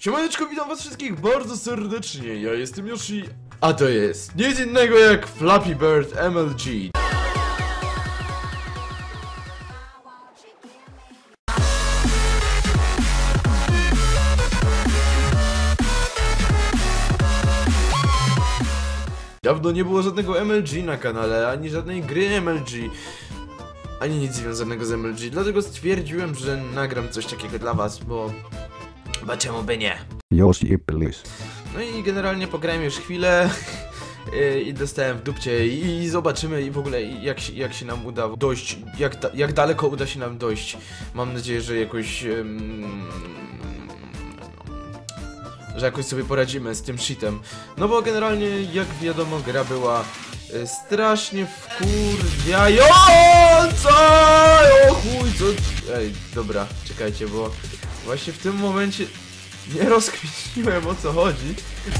Siemaneczko, witam was wszystkich bardzo serdecznie, ja jestem Yoshi, a to jest nic innego jak Flappy Bird MLG. Dawno nie było żadnego MLG na kanale, ani żadnej gry MLG, ani nic związanego z MLG, dlatego stwierdziłem, że nagram coś takiego dla was, bo... Bo czemu by nie? Yoshi, please. No i generalnie pograłem już chwilę yy, i dostałem w dupcie i, zobaczymy i w ogóle jak się, jak się nam uda dojść, jak, da, jak daleko uda się nam dojść. Mam nadzieję, że jakoś... że jakoś sobie poradzimy z tym shitem. No bo generalnie, jak wiadomo, gra była y, strasznie wkurwiająca! O chuj, co... Ej, dobra, czekajcie, bo właśnie w tym momencie nie rozkminiłem o co chodzi.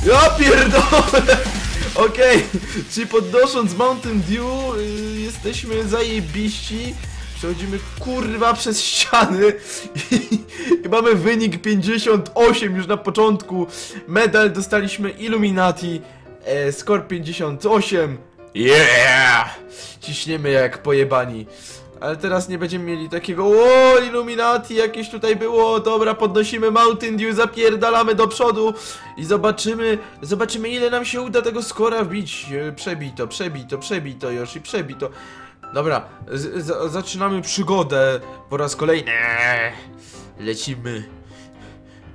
Ja pierdolę! Okej, czyli podnosząc Mountain Dew y, jesteśmy zajebiści. Przechodzimy kurwa przez ściany i, i mamy wynik 58 już na początku. Medal dostaliśmy Illuminati, e, score 58. Yeah! Ciśniemy jak pojebani. Ale teraz nie będziemy mieli takiego O, Illuminati jakieś tutaj było. Dobra, podnosimy Mountain Dew, zapierdalamy do przodu I zobaczymy Zobaczymy ile nam się uda tego skora wbić. E, Przebij to, przebij to, przebij to Yoshi, przebij to. Dobra, zaczynamy przygodę Po raz kolejny. Lecimy.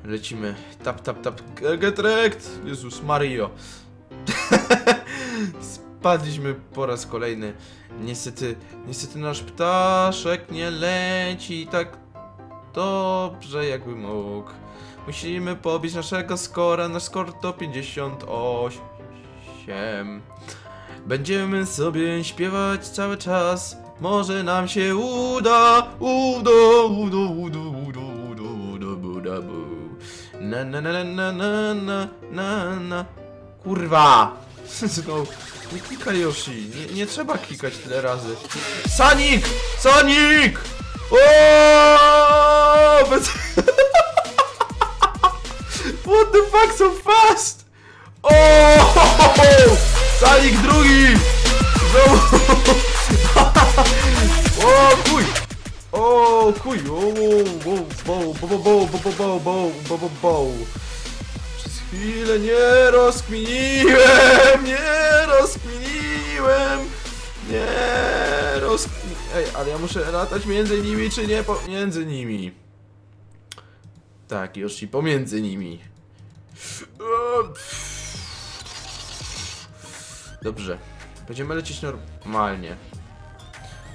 Lecimy. Tap, tap, tap. Get wrecked Jezus Mario Spadliśmy po raz kolejny. Niestety, niestety nasz ptaszek nie leci tak dobrze jakby mógł. Musimy pobić naszego skora, nasz skor to 58. Będziemy sobie śpiewać cały czas. Może nam się uda, uda, uda, uda, uda, uda, uda, uda, bu. Na na na na na na na na Kurwa! Nie klikaj Yoshi, nie, nie trzeba klikać tyle razy. Sonic! Sonic! O! Bez... What the fuck so fast? O! Sonic drugi! Znowu! O kuj! O kuj! O, bo, bo, bo, bo, bo, bo, bo, bo, bo, bo. Przez chwilę nie rozkminiłem, nie ale ja muszę latać między nimi, czy nie pomiędzy nimi? Tak, już i pomiędzy nimi. Dobrze, będziemy lecieć normalnie.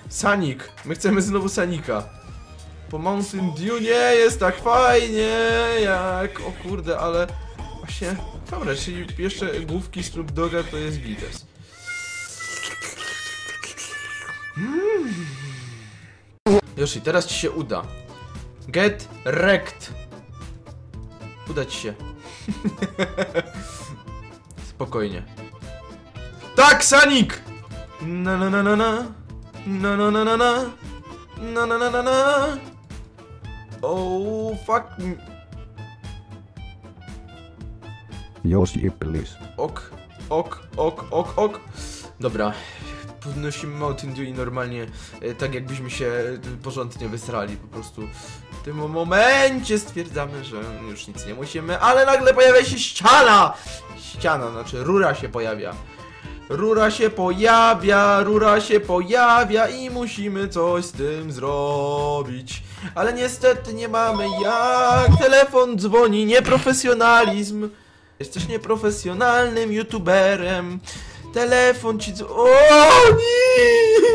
Sanik, my chcemy znowu Sanika. Po Mountain Dew nie jest tak fajnie jak... O kurde, ale... Właśnie... Dobra, czyli jeszcze główki Snoop Doga to jest gites. Mm. Yoshi, teraz ci się uda. Get wrecked. Uda ci się. Spokojnie. Tak, Sanik! Na na na na na. Na na na na na. Na na na na na. Oh, fuck. Yoshi, please. Ok, ok, ok, ok, ok. Dobra. Podnosimy Mountain Dew i normalnie, e, tak jakbyśmy się e, porządnie wysrali, po prostu w tym momencie stwierdzamy, że już nic nie musimy, ale nagle pojawia się ściana! Ściana, znaczy rura się pojawia. Rura się pojawia, rura się pojawia i musimy coś z tym zrobić. Ale niestety nie mamy jak. Telefon dzwoni, nieprofesjonalizm. Jesteś nieprofesjonalnym youtuberem. Telefon ci. O nie!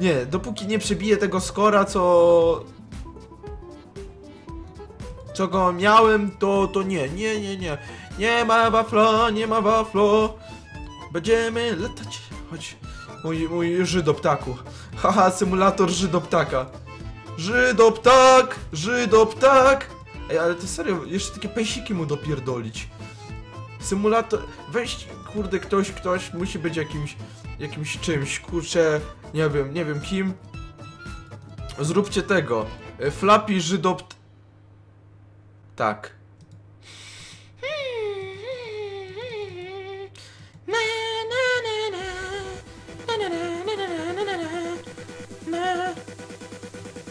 Nie, dopóki nie przebiję tego skora, co... Co go miałem, to, to nie, nie, nie, nie. Nie ma wafla, nie ma waflo. Będziemy latać. Chodź. Mój, mój żydoptaku. Haha, symulator żydoptaka. Żydoptak, żydoptak. Ej, ale to serio, jeszcze takie pejsiki mu dopierdolić. Symulator... Weź, kurde, ktoś, ktoś musi być jakimś... Jakimś czymś, kurczę... Nie wiem, nie wiem kim. Zróbcie tego. E, Flappy żydopt... Tak.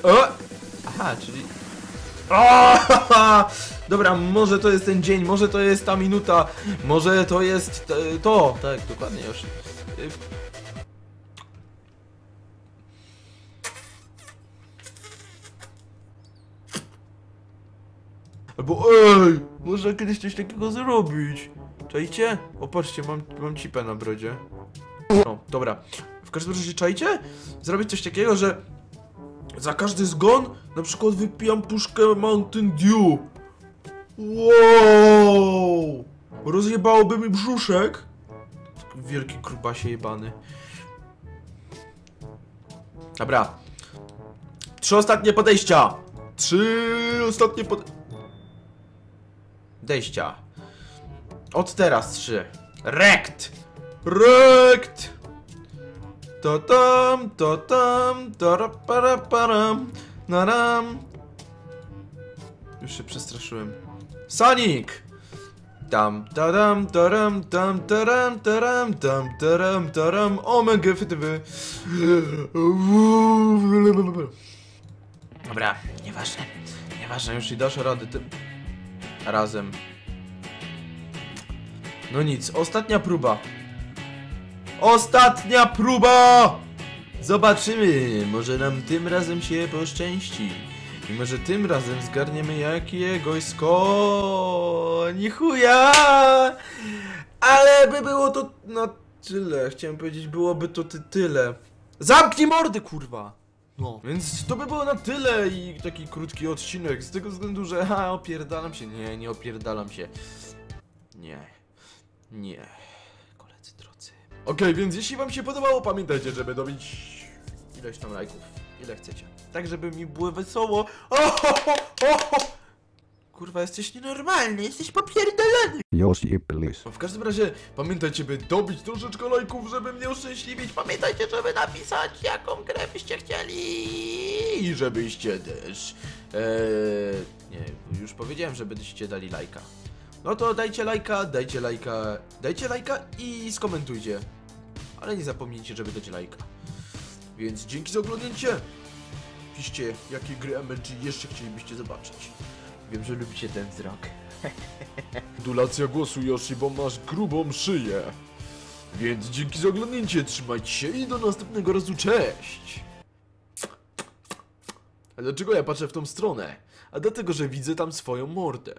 O! Aha, czyli... O! Dobra, może to jest ten dzień, może to jest ta minuta, może to jest to. Tak, dokładnie już. Albo ej, można kiedyś coś takiego zrobić. Czajcie? O, patrzcie, mam, mam cipę na brodzie. No, dobra. W każdym razie, czajcie? Zrobić coś takiego, że za każdy zgon na przykład wypijam puszkę Mountain Dew. Wow! Rozjebałoby mi brzuszek. Wielki grubasie jebany. Dobra. Trzy ostatnie podejścia. Trzy ostatnie pod... Dejścia. Od teraz trzy. Rekt! Rekt! To tam, to tam, to para param, naram. Już się przestraszyłem. Sonic! Tam, taram, taram, tam, taram, taram, tam, taram, taram, omega fytywy. Dobra, nieważne. Nieważne, już i dasz rady tym razem. No nic, ostatnia próba. Ostatnia próba! Zobaczymy, może nam tym razem się poszczęści. I może tym razem zgarniemy jakiegoś sko... Ni chuja! Ale by było to na tyle. Chciałem powiedzieć, byłoby to ty tyle. Zamknij mordy, kurwa! No, więc to by było na tyle i taki krótki odcinek, z tego względu, że ha, opierdalam się. Nie, nie opierdalam się. Nie. Nie. Koledzy drodzy. Okej, więc jeśli wam się podobało, pamiętajcie, żeby dobić ileś tam lajków. Ile chcecie. Tak, żeby mi było wesoło. O, ho, ho, ho, ho. Kurwa, jesteś nienormalny, jesteś popierdolony. Yoshi, please. W każdym razie pamiętajcie, by dobić troszeczkę lajków, żeby mnie uszczęśliwić. Pamiętajcie, żeby napisać, jaką grę byście chcieli. I żebyście też. Eee, nie, już powiedziałem, żebyście dali lajka. No to dajcie lajka, dajcie lajka, dajcie lajka i skomentujcie. Ale nie zapomnijcie, żeby dać lajka. Więc dzięki za oglądnięcie. Piszcie, jakie gry MLG jeszcze chcielibyście zobaczyć. Wiem, że lubicie ten wzrok. Modulacja głosu Yoshi, bo masz grubą szyję. Więc dzięki za oglądnięcie, trzymajcie się i do następnego razu, cześć! A dlaczego ja patrzę w tą stronę? A dlatego, że widzę tam swoją mordę.